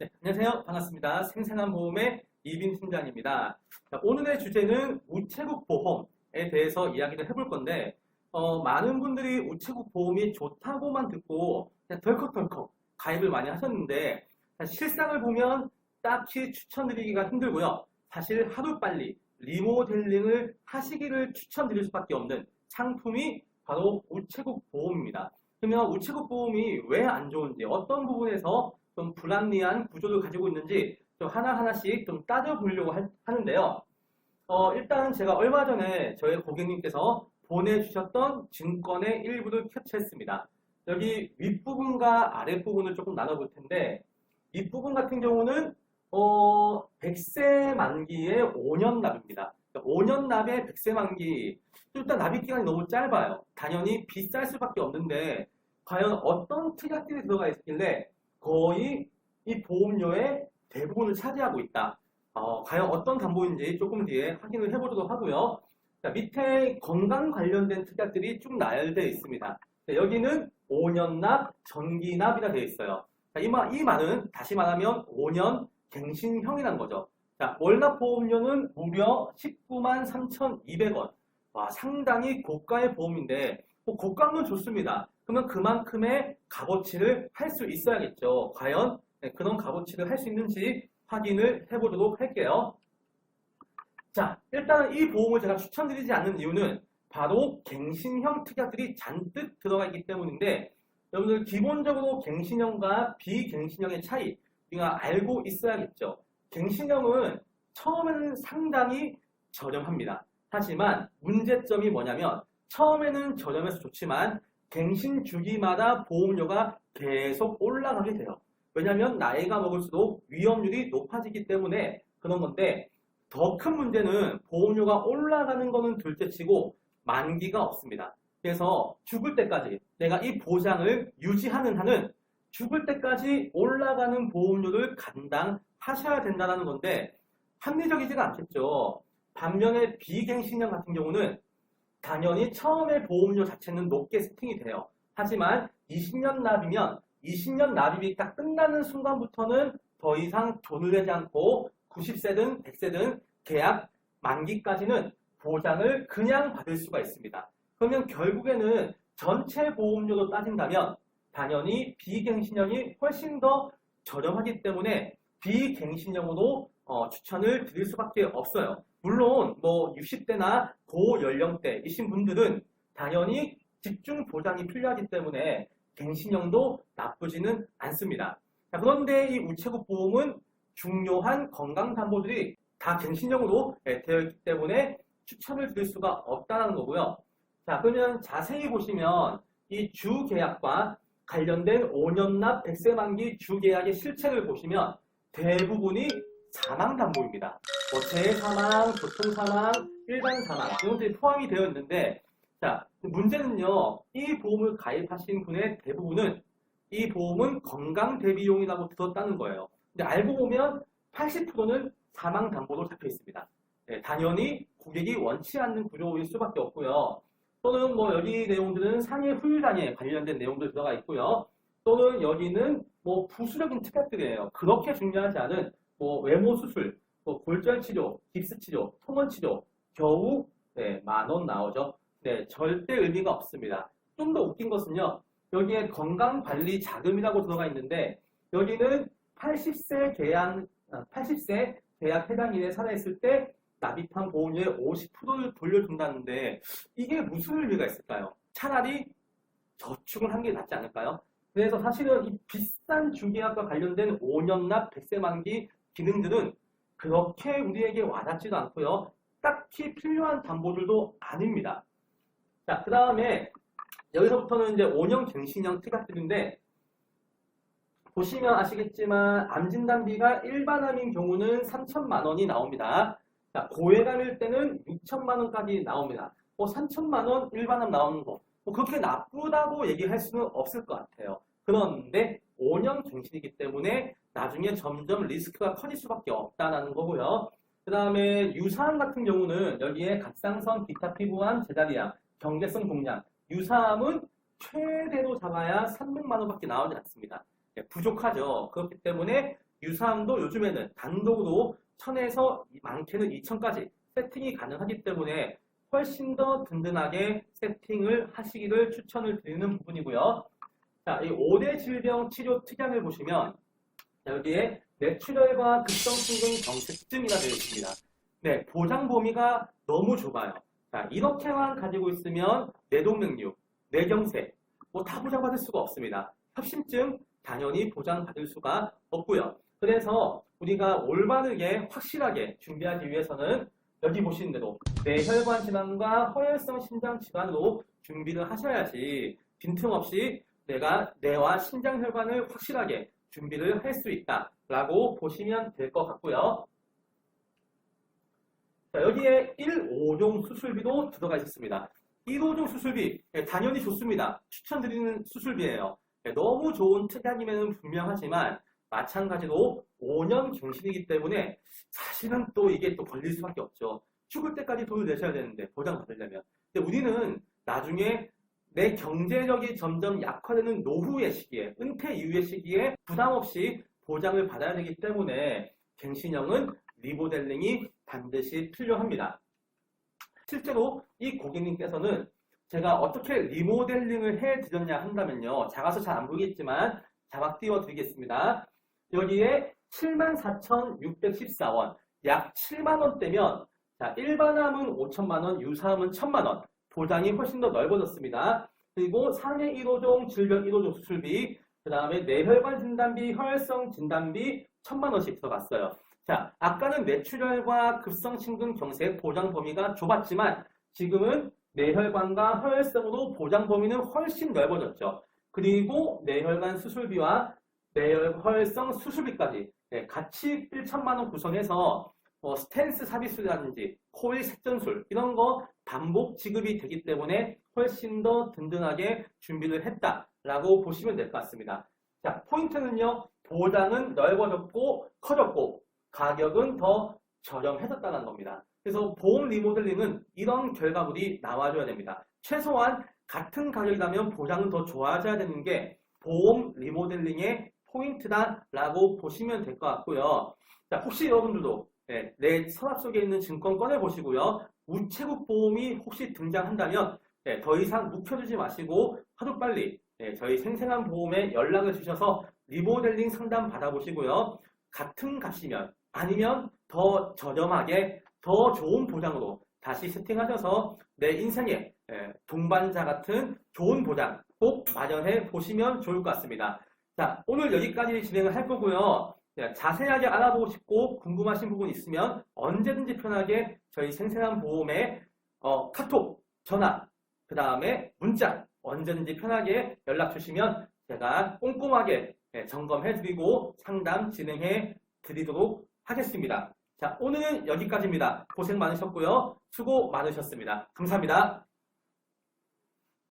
네, 안녕하세요. 반갑습니다. 생생한 보험의 이빈 팀장입니다. 자, 오늘의 주제는 우체국 보험에 대해서 이야기를 해볼 건데, 어, 많은 분들이 우체국 보험이 좋다고만 듣고 덜컥덜컥 가입을 많이 하셨는데, 자, 실상을 보면 딱히 추천드리기가 힘들고요. 사실 하루빨리 리모델링을 하시기를 추천드릴 수밖에 없는 상품이 바로 우체국 보험입니다. 그러면 우체국 보험이 왜 안 좋은지, 어떤 부분에서 좀 불합리한 구조를 가지고 있는지 좀 하나하나씩 좀 따져보려고 하- 하는데요. 어, 일단 제가 얼마 전에 저희 고객님께서 보내주셨던 증권의 일부를 캡처했습니다. 여기 윗부분과 아랫부분을 조금 나눠볼 텐데, 윗부분 같은 경우는, 어, 100세 만기의 5년 납입니다. 5년 납의 100세 만기. 일단 납입 기간이 너무 짧아요. 당연히 비쌀 수밖에 없는데, 과연 어떤 특약들이 들어가 있길래 거의 이 보험료의 대부분을 차지하고 있다. 어, 과연 어떤 담보인지 조금 뒤에 확인을 해보도록 하고요. 자, 밑에 건강 관련된 특약들이 쭉 나열되어 있습니다. 자, 여기는 5년 납, 전기 납이라 되어 있어요. 자, 이, 말, 이 말은 다시 말하면 5년 갱신형이라는 거죠. 자, 월납 보험료는 무려 19만 3,200원. 와, 상당히 고가의 보험인데, 뭐 고가인 건 좋습니다. 그러면 그만큼의 값어치를 할 수 있어야겠죠. 과연 네, 그런 값어치를 할 수 있는지 확인을 해보도록 할게요. 자, 일단 이 보험을 제가 추천드리지 않는 이유는 바로 갱신형 특약들이 잔뜩 들어가 있기 때문인데 여러분들 기본적으로 갱신형과 비갱신형의 차이 우리가 알고 있어야겠죠. 갱신형은 처음에는 상당히 저렴합니다. 하지만 문제점이 뭐냐면 처음에는 저렴해서 좋지만 갱신 주기마다 보험료가 계속 올라가게 돼요. 왜냐하면 나이가 먹을수록 위험률이 높아지기 때문에 그런 건데 더 큰 문제는 보험료가 올라가는 거는 둘째치고 만기가 없습니다. 그래서 죽을 때까지 내가 이 보장을 유지하는 한은 죽을 때까지 올라가는 보험료를 감당하셔야 된다는 건데 합리적이지가 않겠죠. 반면에 비갱신형 같은 경우는 당연히 처음에 보험료 자체는 높게 세팅이 돼요. 하지만 20년 납이면 20년 납입이 딱 끝나는 순간부터는 더 이상 돈을 내지 않고 90세든 100세든 계약 만기까지는 보장을 그냥 받을 수가 있습니다. 그러면 결국에는 전체 보험료로 따진다면 당연히 비갱신형이 훨씬 더 저렴하기 때문에 비갱신형으로 어, 추천을 드릴 수밖에 없어요. 물론 뭐 60대나 고연령대이신 분들은 당연히 집중 보장이 필요하기 때문에 갱신형도 나쁘지는 않습니다. 자, 그런데 이 우체국 보험은 중요한 건강 담보들이 다 갱신형으로 예, 되어 있기 때문에 추천을 드릴 수가 없다는 거고요. 자, 그러면 자세히 보시면 이 주계약과 관련된 5년 납 100세 만기 주계약의 실체를 보시면 대부분이 사망 담보입니다. 뭐 재사망, 교통사망, 일반 사망 이런 것들이 포함이 되어 있는데 자 문제는요 이 보험을 가입하신 분의 대부분은 이 보험은 건강 대비용이라고 들었다는 거예요. 근데 알고 보면 80%는 사망 담보로 잡혀 있습니다. 네, 당연히 고객이 원치 않는 구조일 수밖에 없고요. 또는 뭐 여기 내용들은 상해 후유장애 관련된 내용들 들어가 있고요. 또는 여기는 뭐 부수적인 특약들이에요. 그렇게 중요하지 않은 뭐 외모 수술, 뭐 골절 치료, 깁스 치료, 통원 치료 겨우 네, 만원 나오죠. 네, 절대 의미가 없습니다. 좀 더 웃긴 것은요. 여기에 건강관리 자금이라고 들어가 있는데 여기는 80세 계약 80세 계약 해당일에 살아있을 때 납입한 보험료의 50%를 돌려준다는데 이게 무슨 의미가 있을까요? 차라리 저축을 한 게 낫지 않을까요? 그래서 사실은 이 비싼 주계약과 관련된 5년 납 100세 만기 기능들은 그렇게 우리에게 와닿지도 않고요. 딱히 필요한 담보들도 아닙니다. 자, 그 다음에 여기서부터는 이제 5년 갱신형 특약들인데 보시면 아시겠지만 암진단비가 일반암인 경우는 3천만 원이 나옵니다. 자, 고액암일 때는 6천만 원까지 나옵니다. 뭐 3천만 원 일반암 나오는 거, 뭐 그렇게 나쁘다고 얘기할 수는 없을 것 같아요. 그런데 5년 갱신이기 때문에 나중에 점점 리스크가 커질 수밖에 없다는 거고요. 그 다음에 유사암 같은 경우는 여기에 갑상선, 기타 피부암, 제자리암, 경계성 동양, 유사암은 최대로 잡아야 300만 원밖에 나오지 않습니다. 네, 부족하죠. 그렇기 때문에 유사함도 요즘에는 단독으로 1000에서 많게는 2000까지 세팅이 가능하기 때문에 훨씬 더 든든하게 세팅을 하시기를 추천을 드리는 부분이고요. 자, 이 5대 질병 치료 특약을 보시면 자, 여기에 뇌출혈과 급성심근 경색증이라 되어 있습니다. 네, 보장 범위가 너무 좁아요. 자, 이렇게만 가지고 있으면 뇌동맥류, 뇌경색, 뭐 다 보장받을 수가 없습니다. 협심증 당연히 보장받을 수가 없고요. 그래서 우리가 올바르게 확실하게 준비하기 위해서는 여기 보시는 대로 뇌혈관 질환과 허혈성 심장 질환으로 준비를 하셔야지 빈틈없이 내가 뇌와 심장 혈관을 확실하게 준비를 할 수 있다라고 보시면 될 것 같고요. 자, 여기에 1, 5종 수술비도 들어가 있습니다. 1, 5종 수술비 예, 당연히 좋습니다. 추천드리는 수술비예요. 예, 너무 좋은 특약임에는 분명하지만 마찬가지로 5년 갱신이기 때문에 사실은 또 이게 또 걸릴 수밖에 없죠. 죽을 때까지 돈을 내셔야 되는데 보장 받으려면. 근데 우리는 나중에 내 경제력이 점점 약화되는 노후의 시기에, 은퇴 이후의 시기에 부담 없이 보장을 받아야 되기 때문에 갱신형은 리모델링이 반드시 필요합니다. 실제로 이 고객님께서는 제가 어떻게 리모델링을 해 드렸냐 한다면요. 작아서 잘 안 보이겠지만 자막 띄워 드리겠습니다. 여기에 74,614원, 약 7만원대면 자, 일반암은 5천만원, 유사암은 1천만원, 보장이 훨씬 더 넓어졌습니다. 그리고 상해 1호종, 질병 1호종 수술비, 그 다음에 뇌혈관 진단비, 혈성 진단비 1천만 원씩 들어갔어요. 자, 아까는 뇌출혈과 급성심근 경색 보장 범위가 좁았지만 지금은 뇌혈관과 혈성으로 보장 범위는 훨씬 넓어졌죠. 그리고 뇌혈관 수술비와 뇌혈성 수술비까지 네, 같이 1천만 원 구성해서 뭐 스탠스 삽입술이라든지 코일 색전술 이런 거 반복 지급이 되기 때문에 훨씬 더 든든하게 준비를 했다라고 보시면 될 것 같습니다. 자, 포인트는요. 보장은 넓어졌고 커졌고 가격은 더 저렴해졌다는 겁니다. 그래서 보험 리모델링은 이런 결과물이 나와줘야 됩니다. 최소한 같은 가격이라면 보장은 더 좋아져야 되는 게 보험 리모델링의 포인트다라고 보시면 될 것 같고요. 자, 혹시 여러분들도 네, 내 서랍 속에 있는 증권 꺼내보시고요. 우체국 보험이 혹시 등장한다면 네, 더 이상 묵혀두지 마시고 하루빨리 네, 저희 생생한 보험에 연락을 주셔서 리모델링 상담 받아보시고요. 같은 값이면 아니면 더 저렴하게 더 좋은 보장으로 다시 세팅하셔서 내 인생의 예, 동반자 같은 좋은 보장 꼭 마련해 보시면 좋을 것 같습니다. 자, 오늘 여기까지 진행을 할 거고요. 예, 자세하게 알아보고 싶고 궁금하신 부분 있으면 언제든지 편하게 저희 생생한 보험에 어, 카톡, 전화, 그 다음에 문자 언제든지 편하게 연락 주시면 제가 꼼꼼하게 예, 점검해 드리고 상담 진행해 드리도록 하겠습니다. 자, 오늘은 여기까지입니다. 고생 많으셨고요. 수고 많으셨습니다. 감사합니다.